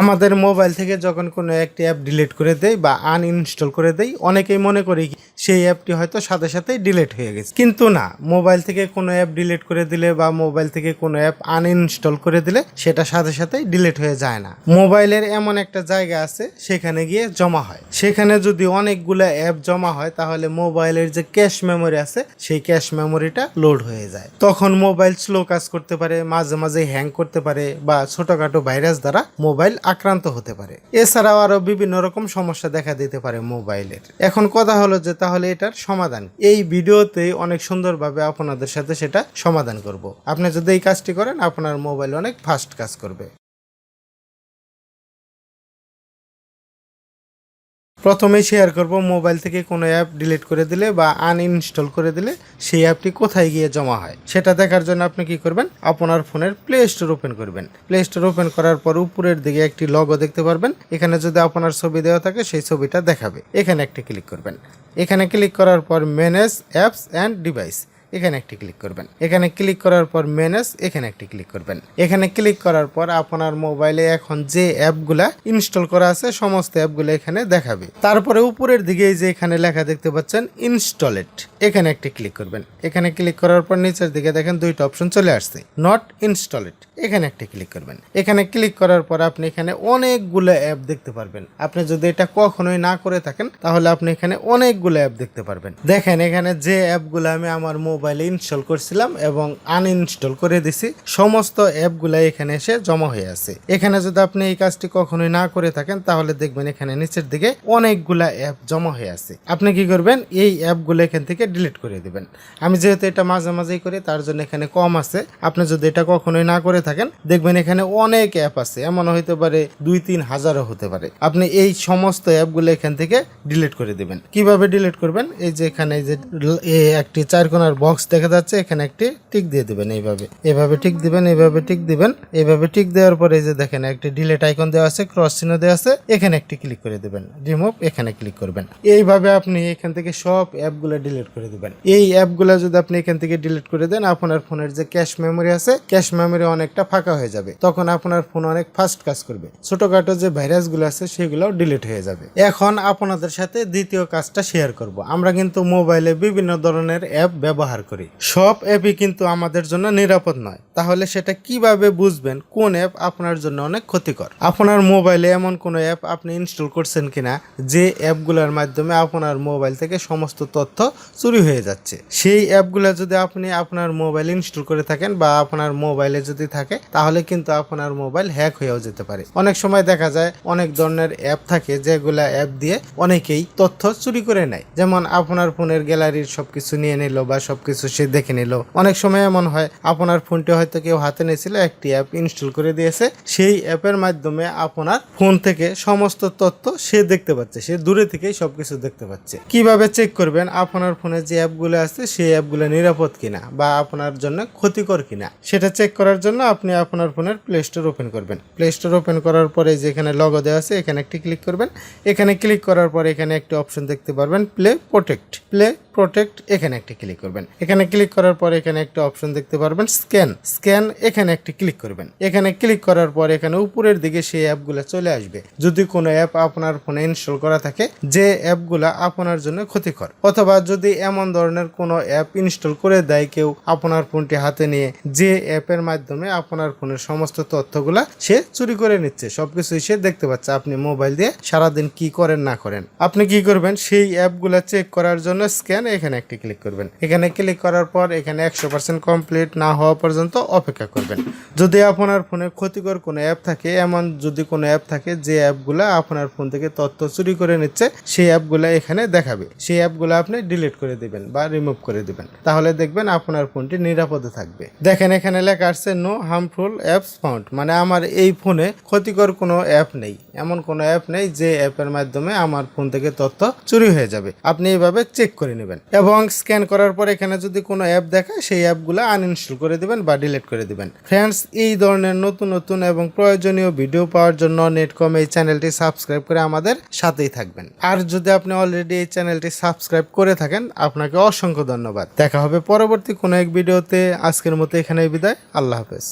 আমাদের মোবাইল থেকে যখন কোনো একটি অ্যাপ ডিলিট করে দেই বা আনইনস্টল করে দেই, অনেকেই মনে করি সেই অ্যাপটি হয়তো সাথে সাথেই ডিলিট হয়ে গেছে। কিন্তু না, মোবাইল থেকে কোনো অ্যাপ ডিলিট করে দিলে বা মোবাইল থেকে কোনো অ্যাপ আনইনস্টল করে দিলে সেটা সাথে সাথেই ডিলিট হয়ে যায় না। মোবাইলের এমন একটা জায়গা আছে, সেখানে গিয়ে জমা হয়। সেখানে যদি অনেকগুলো অ্যাপ জমা হয়, তাহলে মোবাইলের যে ক্যাশ মেমোরি আছে, সেই ক্যাশ মেমোরিটা লোড হয়ে যায়। তখন মোবাইল স্লো কাজ করতে পারে, মাঝে মাঝে হ্যাং করতে পারে বা ছোটোখাটো ভাইরাস দ্বারা মোবাইল আক্রান্ত হতে পারে। এছাড়াও আরও বিভিন্ন রকম সমস্যা দেখা দিতে পারে মোবাইলের। এখন কথা হলো যে তাহলে এটার সমাধান এই ভিডিওতে অনেক সুন্দরভাবে আপনাদের সাথে সেটা সমাধান করব। আপনি যদি এই কাজটি করেন, আপনার মোবাইল অনেক ফাস্ট কাজ করবে। প্রথমেই শেয়ার করব মোবাইল থেকে কোনো অ্যাপ ডিলিট করে দিলে বা আনইনস্টল করে দিলে সেই অ্যাপটি কোথায় গিয়ে জমা হয়? সেটা দেখার জন্য আপনি কি করবেন? আপনার ফোনের প্লে স্টোর ওপেন করবেন। প্লে স্টোর ওপেন করার পর উপরের দিকে একটি লগও দেখতে পারবেন। এখানে যদি আপনার ছবি দেওয়া থাকে, সেই ছবিটা দেখাবে। এখানে একটি ক্লিক করবেন। এখানে ক্লিক করার পর ম্যানেজ অ্যাপস অ্যান্ড ডিভাইস এখানে একটি ক্লিক করবেন। এখানে ক্লিক করার পর ম্যানেজ এখানে একটি ক্লিক করবেন। এখানে ক্লিক করার পর আপনার মোবাইলে এখন যে অ্যাপগুলা ইনস্টল করা আছে, সমস্ত অ্যাপগুলো এখানে দেখাবে। তারপরে উপরের দিকে যে এখানে লেখা দেখতে পাচ্ছেন ইনস্টলেট এখানে একটি ক্লিক করবেন। এখানে ক্লিক করার পর নিচের দিকে দেখেন দুইটা অপশন চলে আসছে। নট ইনস্টলেট এখানে একটি ক্লিক করবেন। এখানে ক্লিক করার পর আপনি এখানে অনেকগুলো অ্যাপ দেখতে পারবেন। আপনি যদি এটা কখনোই না করে থাকেন, তাহলে আপনি এখানে অনেকগুলো অ্যাপ দেখতে পারবেন। দেখেন এখানে যে অ্যাপগুলো আমি আমার মোবাইলে ইনস্টল করছিলাম এবং আনইনস্টল করে দিছি। সমস্ত অ্যাপগুলো এখানে এসে জমা হয়ে আছে। এখানে যদি আপনি এই কাজটি কখনোই না করে থাকেন, তাহলে দেখবেন এখানে নিচের দিকে অনেকগুলা অ্যাপ জমা হয়ে আছে। আপনি কি করবেন? এই অ্যাপগুলো এখান থেকে ডিলিট করে দিবেন। আমি যেহেতু এটা মাঝে মাঝেই করি, তার জন্য এখানে কম আছে। আপনি যদি এটা কখনোই না করে থাকেন, দেখবেন এখানে অনেক অ্যাপ আছে। এমন হইতে পারে দুই, তিন হাজারও হতে পারে। আপনি এই সমস্ত অ্যাপগুলো এখান থেকে ডিলিট করে দিবেন। কীভাবে ডিলিট করবেন? এই যে এখানে যে একটি চার কোনার বক্স দেখা যাচ্ছে, এখানে একটি টিক দিয়ে দিবেন এইভাবে। এভাবে টিক দিবেন এইভাবে টিক দিবেন। এইভাবে টিক দেওয়ার পরে এই যে দেখেন, একটি ডিলিট আইকন দেওয়া আছে ক্রস চিহ্ন দেওয়া আছে, এখানে একটি ক্লিক করে দিবেন। রিমুভ এখানে ক্লিক করবেন। এইভাবে আপনি এখান থেকে সব অ্যাপগুলো ডিলিট করে দিবেন। এই অ্যাপগুলো যদি আপনি এখান থেকে ডিলিট করে দেন, আপনার ফোনের যে ক্যাশ মেমোরি আছে ক্যাশ মেমোরি অনেকটা ফাঁকা হয়ে যাবে। তখন আপনার ফোন অনেক ফাস্ট কাজ করবে। ছোটখাটো যে ভাইরাসগুলো আছে, সেগুলোও ডিলিট হয়ে যাবে। এখন আপনাদের সাথে দ্বিতীয় কাজটা শেয়ার করব। আমরা কিন্তু মোবাইলে বিভিন্ন ধরনের অ্যাপ ব্যবহার করি। সব অ্যাপই কিন্তু আমাদের জন্য নিরাপদ নয়। তাহলে সেটা কীভাবে বুঝবেন? কোন অ্যাপ আপনার জন্য অনেক ক্ষতিকর? আপনার মোবাইলে এমন কোনো অ্যাপ আপনি ইনস্টল করছেন কিনা? যে অ্যাপগুলোর মাধ্যমে আপনার মোবাইল থেকে সমস্ত তথ্য চুরি হয়ে যাচ্ছে। সেই অ্যাপগুলো যদি আপনি আপনার মোবাইল ইনস্টল করে থাকেন বা আপনার মোবাইলে যদি থাকে, তাহলে কিন্তু আপনার মোবাইল হ্যাক হয়েও যেতে পারে। অনেক সময় দেখা যায় অনেক ধরনের অ্যাপ থাকে যেগুলা অ্যাপ দিয়ে অনেকেই তথ্য চুরি করে নেয়। যেমন আপনার ফোনের গ্যালারির সবকিছু নিয়ে নিল বা সবকিছু সে দেখে নিল। অনেক সময় এমন হয়, আপনার ফোনটি হয়তো কেউ হাতে নিয়েছিল, একটি অ্যাপ ইনস্টল করে দিয়েছে। সেই অ্যাপের মাধ্যমে আপনার ফোন থেকে সমস্ত তথ্য সে দেখতে পাচ্ছে, সে দূরে থেকেই সবকিছু দেখতে পাচ্ছে। কীভাবে চেক করবেন, আপনার ফোনে যে অ্যাপগুলো আছে, সেই অ্যাপগুলো নিরাপদ কিনা বা আপনার জন্য ক্ষতিকর কিনা? সেটা চেক করার জন্য আপনি আপনার ফোনের প্লে স্টোর ওপেন করবেন। প্লে স্টোর ওপেন করার পরে যেখানে লগো দেওয়া আছে, এখানে একটি ক্লিক করবেন। এখানে ক্লিক করার পরে এখানে একটি অপশন দেখতে পারবেন প্লে প্রোটেক্ট প্লে প্রোটেক্ট এখানে একটি ক্লিক করবেন। এখানে ক্লিক করার পর এখানে একটা অপশন দেখতে পারবেন স্ক্যান স্ক্যান এখানে একটি ক্লিক করবেন। এখানে ক্লিক করার পর এখানে উপরের দিকে সেই অ্যাপগুলো চলে আসবে। যদি কোনো অ্যাপ আপনার ফোনে ইনস্টল করা থাকে, যে অ্যাপগুলা আপনার জন্য ক্ষতিকর। অথবা যদি এমন ধরনের কোনো অ্যাপ ইনস্টল করে দেয় কেউ আপনার ফোনটি হাতে নিয়ে, যে অ্যাপের মাধ্যমে আপনার ফোনের সমস্ত তথ্যগুলা সে চুরি করে নিচ্ছে, সবকিছুই সে দেখতে পাচ্ছে আপনি মোবাইল দিয়ে সারাদিন কি করেন, না করেন। আপনি কি করবেন? সেই অ্যাপগুলা চেক করার জন্য স্ক্যান এখানে একটি ক্লিক করবেন। এখানে ক্লিক করার পর এখানে একশো পার্সেন্ট কমপ্লিট না হওয়া পর্যন্ত অপেক্ষা করবেন। যদি আপনার ফোনে ক্ষতিকর কোনো অ্যাপ থাকে, এমন যদি কোনো অ্যাপ থাকে, যে অ্যাপগুলা আপনার ফোন থেকে তথ্য চুরি করে নিচ্ছে, সেই অ্যাপগুলা এখানে দেখাবে। সেই অ্যাপগুলো আপনি ডিলিট করে দিবেন বা রিমুভ করে দিবেন। তাহলে দেখবেন আপনার ফোনটি নিরাপদে থাকবে। দেখেন এখানে লেখা আসছে নো হার্মফুল অ্যাপস ফাউন্ড মানে আমার এই ফোনে ক্ষতিকর কোনো অ্যাপ নেই। এমন কোনো অ্যাপ নেই যে অ্যাপের মাধ্যমে আমার ফোন থেকে তথ্য চুরি হয়ে যাবে। আপনি এইভাবে চেক করে নেবেন। এবং স্ক্যান করার পর এখানে যদি কোনো অ্যাপ দেখায়, সেই অ্যাপগুলো আনইনস্টল করে দিবেন বা ডিলিট করে দিবেন। ফ্রেন্ডস এই ধরনের নতুন নতুন এবং প্রয়োজনীয় ভিডিও পাওয়ার জন্য নেটকম এই চ্যানেলটি সাবস্ক্রাইব করে আমাদের সাথেই থাকবেন। আর যদি আপনি অলরেডি এই চ্যানেলটি সাবস্ক্রাইব করে থাকেন, আপনাকে অসংখ্য ধন্যবাদ। দেখা হবে পরবর্তী কোনো এক ভিডিওতে আজকের মতো এখানে বিদায়। আল্লাহ হাফেজ।